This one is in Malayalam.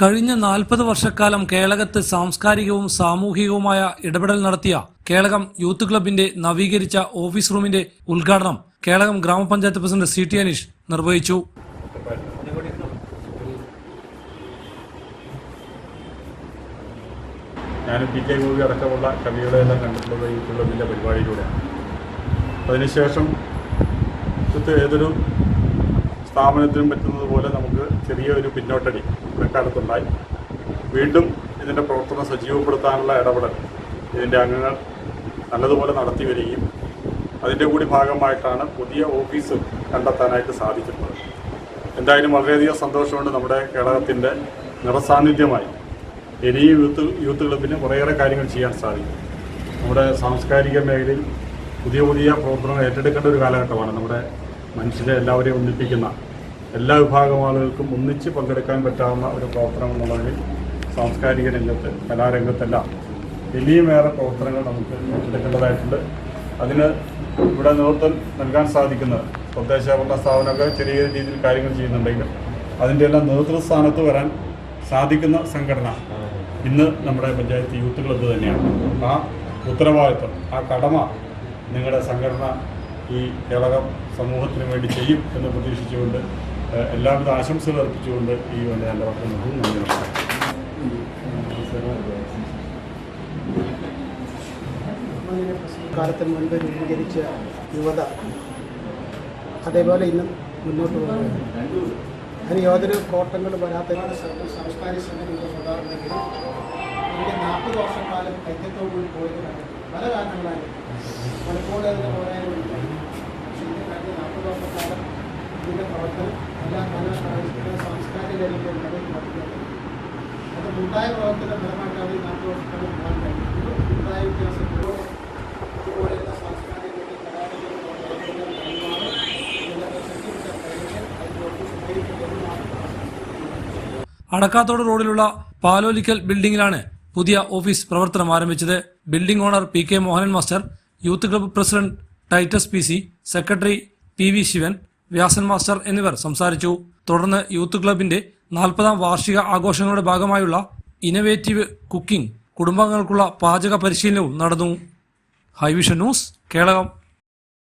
കഴിഞ്ഞ നാൽപ്പത് വർഷക്കാലം കേളകത്ത് സാംസ്കാരികവും സാമൂഹികവുമായ ഇടപെടൽ നടത്തിയ കേളകം യൂത്ത് ക്ലബിന്റെ നവീകരിച്ച ഓഫീസ് റൂമിന്റെ ഉദ്ഘാടനം കേളകം ഗ്രാമപഞ്ചായത്ത് പ്രസിഡന്റ് സി ടി അനീഷ് നിർവഹിച്ചു. ഞാനും പി കെ ഗോപി അടക്കമുള്ള കവികളെല്ലാം കണ്ടിട്ടുള്ളത് ഈ ക്ലബിന്റെ പരിപാടിയിലൂടെയാണ്. അതിനുശേഷം ഏതൊരു സ്ഥാപനത്തിനും പറ്റുന്നത് പോലെ നമുക്ക് ചെറിയൊരു പിന്നോട്ടടി ഇക്കാലത്തുണ്ടായി വീണ്ടും ഇതിന്റെ പ്രവർത്തനം സജീവപ്പെടുത്താനുള്ള ഇടപെടൽ ഇതിന്റെ അംഗങ്ങൾ നല്ലതുപോലെ നടത്തി വരികയും അതിന്റെ കൂടി ഭാഗമായിട്ടാണ് പുതിയ ഓഫീസ് കണ്ടെത്താനായിട്ട് സാധിക്കുന്നത് എന്തായാലും വളരെയധികം സന്തോഷമുണ്ട് നമ്മുടെ കേരളത്തിന്റെ നിറസാന്നിധ്യമായി. ഇനി യൂത്ത് യൂത്ത് ക്ലബിന് കുറേയേറെ കാര്യങ്ങൾ ചെയ്യാൻ സാധിക്കും. നമ്മുടെ സാംസ്കാരിക മേഖലയിൽ പുതിയ പുതിയ പ്രവർത്തനങ്ങൾ ഏറ്റെടുക്കേണ്ട ഒരു കാലഘട്ടമാണ് നമ്മുടെ മനുഷ്യരെ എല്ലാവരെയും ഒന്നിപ്പിക്കുന്ന എല്ലാ വിഭാഗം ആളുകൾക്കും ഒന്നിച്ച് പങ്കെടുക്കാൻ പറ്റാവുന്ന ഒരു പ്രവർത്തനം എന്നുള്ളതിൽ സാംസ്കാരിക രംഗത്ത് കലാരംഗത്തെല്ലാം ഇനിയുമേറെ പ്രവർത്തനങ്ങൾ നമുക്ക് ഏറ്റെടുക്കേണ്ടതായിട്ടുണ്ട് അതിന് ഇവിടെ നേതൃത്വം നൽകാൻ സാധിക്കുന്ന തദ്ദേശഭരണ സ്ഥാപനമൊക്കെ ചെറിയ രീതിയിൽ കാര്യങ്ങൾ ചെയ്യുന്നുണ്ടെങ്കിലും അതിന്റെ എല്ലാം നേതൃസ്ഥാനത്ത് വരാൻ സാധിക്കുന്ന സംഘടന ഇന്ന് നമ്മുടെ പഞ്ചായത്ത് യൂത്ത് ക്ലബ്ബ് തന്നെയാണ്. ആ ഉത്തരവാദിത്വം ആ കടമ നിങ്ങളുടെ സംഘടന ഈ കേളകം സമൂഹത്തിന് വേണ്ടി ചെയ്യും എന്ന് പ്രതീക്ഷിച്ചുകൊണ്ട് എല്ലാവിധ ആശംസകൾ അർപ്പിച്ചുകൊണ്ട് ഈ വാക്കുകൾ നിർത്തുന്നു. നന്ദി നമസ്കാരം മുൻപ് രൂപീകരിച്ച യുവത അതേപോലെ ഇന്നും മുന്നോട്ട് പോകുന്നു അതിന് യാതൊരു കോട്ടങ്ങളും വരാത്ത സംസ്കാരിക സംഘടന ഉണ്ടാകുന്നെങ്കിലും ഇതിന്റെ നാൽപ്പത് കാലം ഐക്യത്തോടുകൂടി പോയത് പല കാരണങ്ങളായി പലപ്പോഴും അതിന്റെ പോരായ്മയുണ്ട് പക്ഷേ ഇത് കഴിഞ്ഞ നാൽപ്പത് വർഷക്കാലം ഇതിന്റെ പ്രവർത്തനം എല്ലാ കലാ സാംസ്കാരിക രംഗങ്ങളിൽ നടക്കുന്നത് അത് ഉണ്ടായ പ്രവർത്തന ഫലമായിട്ടാണ് ഈ നാട്ടു വർഷക്കാലം കാണാൻ കഴിഞ്ഞത്. ഉണ്ടായ വ്യത്യാസങ്ങളോ ഇതുപോലെയുള്ള സാംസ്കാരിക അടക്കാത്തോട് റോഡിലുള്ള പാലോലിക്കൽ ബിൽഡിംഗിലാണ് പുതിയ ഓഫീസ് പ്രവർത്തനം ആരംഭിച്ചത്. Building owner P K Mohanan master youth club president Titus P C secretary P V Sivan Vyasan master എന്നിവർ സംസാരിച്ചു. തുടർന്ന് യൂത്ത് ക്ലബിന്റെ നാൽപ്പതാം വാർഷിക ആഘോഷങ്ങളുടെ ഭാഗമായുള്ള ഇന്നവേറ്റീവ് കുക്കിംഗ് കുടുംബങ്ങൾക്കുള്ള പാചക പരിശീലനവും നടന്നു. High vision news Kelakam.